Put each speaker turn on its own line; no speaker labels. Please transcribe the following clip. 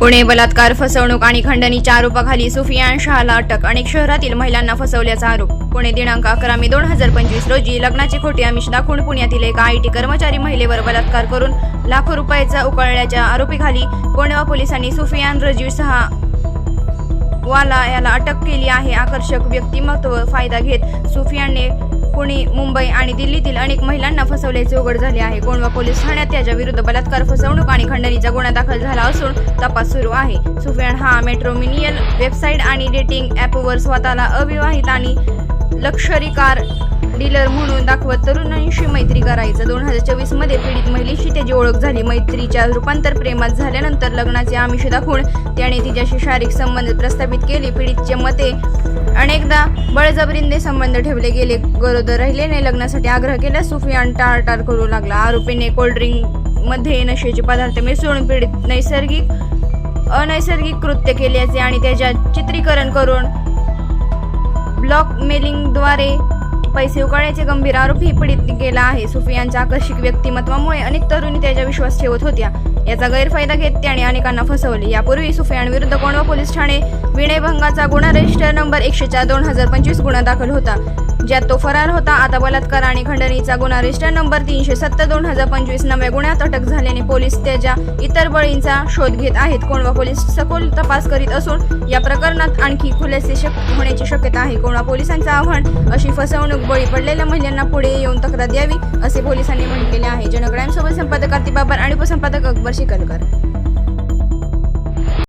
पुणे बलात्कार फसवणूक आणि खंडणीच्या आरोपाखाली सुफियान शहाला अटक. अनेक शहरातील महिलांना फसवल्याचा आरोप. पुणे दिनांक अकरा मे दोन हजार पंचवीस रोजी लग्नाची खोटी आमिष दाखवून पुण्यातील एका आय टी कर्मचारी महिलेवर बलात्कार करून लाखो रुपयाचा उकळल्याच्या आरोपीखाली कोंडवा पोलिसांनी सुफियान रजीव सहा वाला याला अटक केली आहे. आकर्षक व्यक्तिमत्व फायदा घेत सुफियानने पुणे मुंबई आणि दिल्लीतील अनेक महिलांना फसवल्याचे उघड झाले आहे. कोंडवा पोलीस ठाण्यात त्याच्या विरुद्ध बलात्कार फसवणूक आणि खंडणीचा गुन्हा दाखल झाला असून तपास सुरू आहे. सुफियान हा मेट्रोमिनियल वेबसाईट आणि डेटिंग ॲपवर स्वतःला अविवाहित आणि लक्झरी कार डीलर म्हणून दाखवत तरुणांशी मैत्री करायचं. दोन हजार चोवीसमध्ये पीडित महिलेशी त्याची ओळख झाली. मैत्रीच्या रूपांतर प्रेमात झाल्यानंतर लग्नाचे आमिष दाखवून त्याने तिच्याशी शारीरिक संबंध प्रस्थापित केले. पीडितचे मते अनेकदा बळजबरीने संबंध ठेवले गेले गरोदर राहिलेने लग्नासाठी आग्रह केल्यास सुफियान टाळटाळ करू लागला. आरोपीने कोल्ड्रिंकमध्ये नशेचे पदार्थ मिसळून पीडित नैसर्गिक अनैसर्गिक कृत्य केल्याचे आणि त्याच्या चित्रीकरण करून ब्लॉक मेलिंगद्वारे पैसे उकळण्याचे गंभीर आरोपही पडित गेला आहे. सुफियांच्या आकर्षक व्यक्तिमत्वामुळे अनेक तरुणी त्याच्या विश्वास ठेवत होत्या. याचा गैरफायदा घेत त्याने अनेकांना फसवले. यापूर्वी सुफियांविरुद्ध कोंडवा पोलीस ठाणे विनयभंगाचा गुन्हा रजिस्टर नंबर एकशे चार दोन हजार पंचवीस गुन्हा दाखल होता. ज्यात तो फरार होता. आता बलात्कार आणि खंडणीचा गुन्हा. रजिस्टर नंबर तीनशे सत्तर दोन हजार पंचवीस नव्या गुन्ह्यात अटक झाल्याने पोलीस त्याच्या इतर बळींचा शोध घेत आहेत. कोंडवा पोलीस सखोल तपास करीत असून या प्रकरणात आणखी खुलासे शक होण्याची शक्यता आहे. कोंडवा पोलिसांचं आव्हान अशी फसवणूक बळी पडलेल्या महिलांना पुढे येऊन तक्रार द्यावी असे पोलिसांनी म्हटलेले आहे. जनक्राईम सोबत संपादक कार्तिक बाबर आणि उपसंपादक अकबर शिकलकर.